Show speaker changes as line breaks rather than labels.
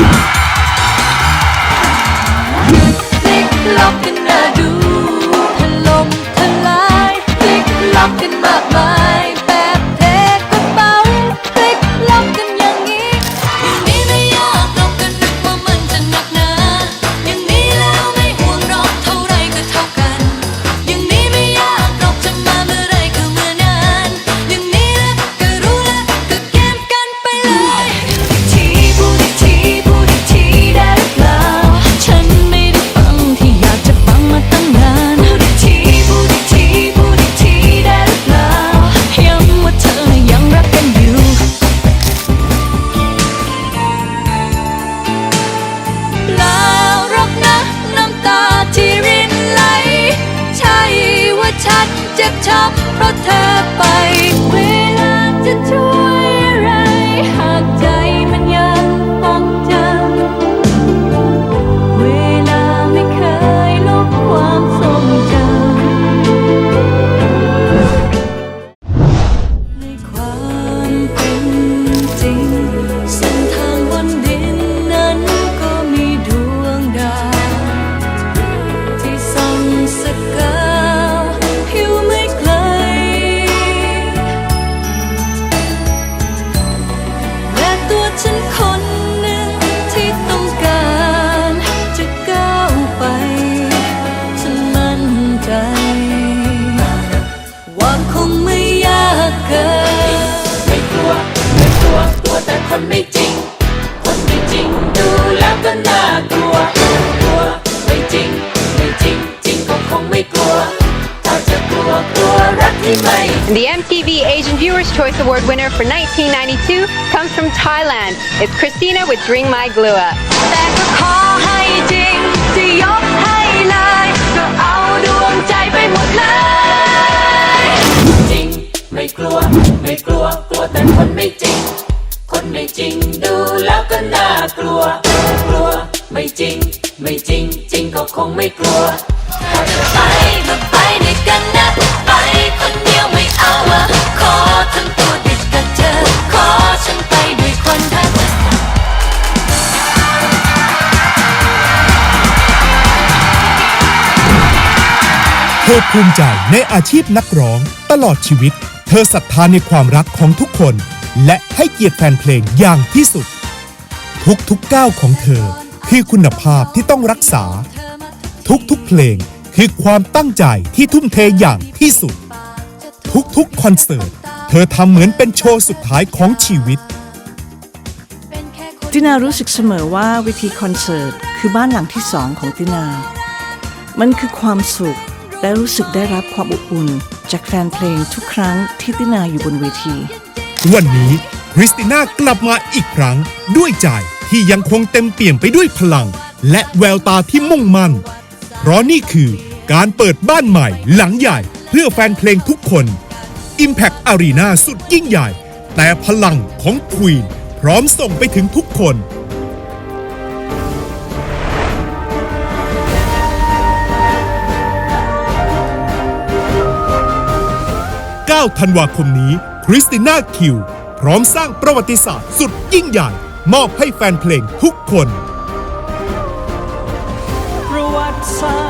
Yeah. ไป
คนไม่จริง คนไม่จริงดูแล้วก็น่ากลัวกลัวไม่จริง ไม่จริง จริงก็คงไม่กลัว ถ้าจะกลัวกลัวรักที่ไม่
The MTV Asian Viewers' Choice Award winner for 1992 comes from Thailand. It's Christina with Ring My Glua.
แต่ก็ขอให้จริงจะยกให้เลยก็เอาดวงใจไปหมดเลย
จริง ไม่กลัว ไม่กลัว กลัวแต่คนไม่จริง คนไม่จริง ดูแล้วก็น่ากลัว กลัว ไม่จริง ไม่จริง จริงก็คงไม่กลัว
ถ้าจะไปก็ไปด้วยกันนะไปคนเดียวไม่เอาอะขอทำตัวติดกับเธอ ขอฉันไปด้วยคนเธอ
เธอภูมิใจในอาชีพนักร้องตลอดชีวิต เธอศรัทธาในความรักของทุกคน และให้เกียรติแฟนเพลงอย่างที่สุด ทุกๆก้าวของเธอ คือคุณภาพที่ต้องรักษา ทุกๆเพลงคือความตั้งใจที่ทุ่มเทอย่างที่สุด ทุกๆคอนเสิร์ต เธอทำเหมือนเป็นโชว์สุดท้ายของชีวิต
ตินารู้สึกเสมอว่าเวทีคอนเสิร์ตคือบ้านหลังที่สองของตินา มันคือความสุขและรู้สึกได้รับความอบอุ่น จากแฟนเพลงทุกครั้งที่ตินาอยู่บนเวที
วันนี้คริสติน่ากลับมาอีกครั้งด้วยใจที่ยังคงเต็มเปี่ยมไปด้วยพลัง และแววตาที่มุ่งมั่น เพราะนี่คือการเปิดบ้านใหม่หลังใหญ่เพื่อแฟนเพลงทุกคน Impact Arena สุดยิ่งใหญ่ แต่พลังของควีนพร้อมส่งไปถึงทุกคน9ธันวาคมนี้ คริสติน่าคิว พร้อมสร้างประวัติศาสตร์สุดยิ่งใหญ่ มอบให้แฟนเพลงทุกคน
ประวัติศาส